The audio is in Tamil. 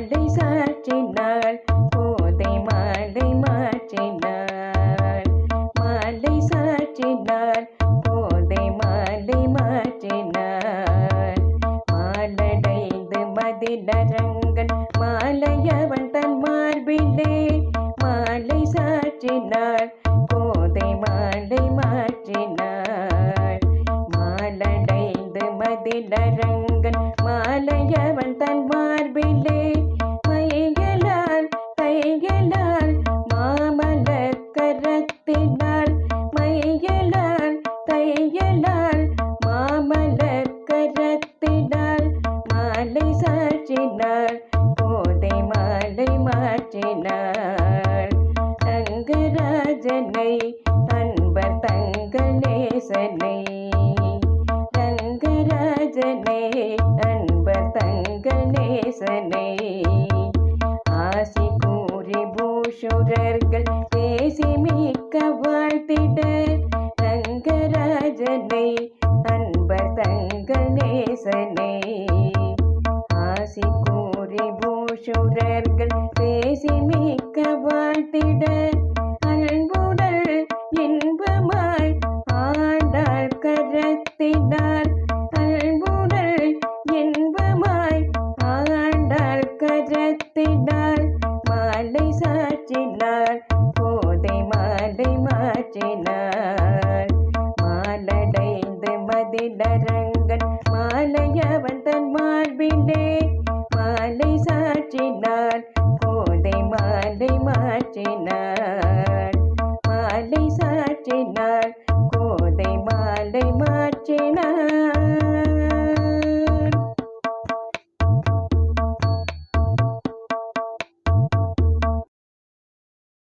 மாலை சாற்றினாள் போதை மாலை மாற்றினாள் மாலை சாற்றினாள் போதை மாலை மாற்றினாள் மாலடைந்து மதிலரங்கன் மாலையவன் தன் மார்பிலே. மாலை சாற்றினாள் போதை மாலை மாற்றினாள் மாலடைந்து மதிலரங்கன் ரங்கராஜனை அன்பர் தங்கள் நேசனை ரங்கராஜனே அன்பர் தங்கள் நேசனை ஆசி கூறி பூஷுரர்கள் பேசி மிக்க வாழ்த்திட. ரங்கராஜனை அன்பர் தங்கள் நேசனை ஆசி கூறி பூஷுரர்கள் பேசி மிக்க வாழ்த்திட. மாற்றினார் போதை மாலை மாற்றினார் மாலடைந்து மதிலரங்கன் மாலையவன் தன் மார்பிலே மாலை சாற்றினார் போதை மாலை மாற்றினார் மாலை சாற்றினார் கோதை மாலை மாற்றினார்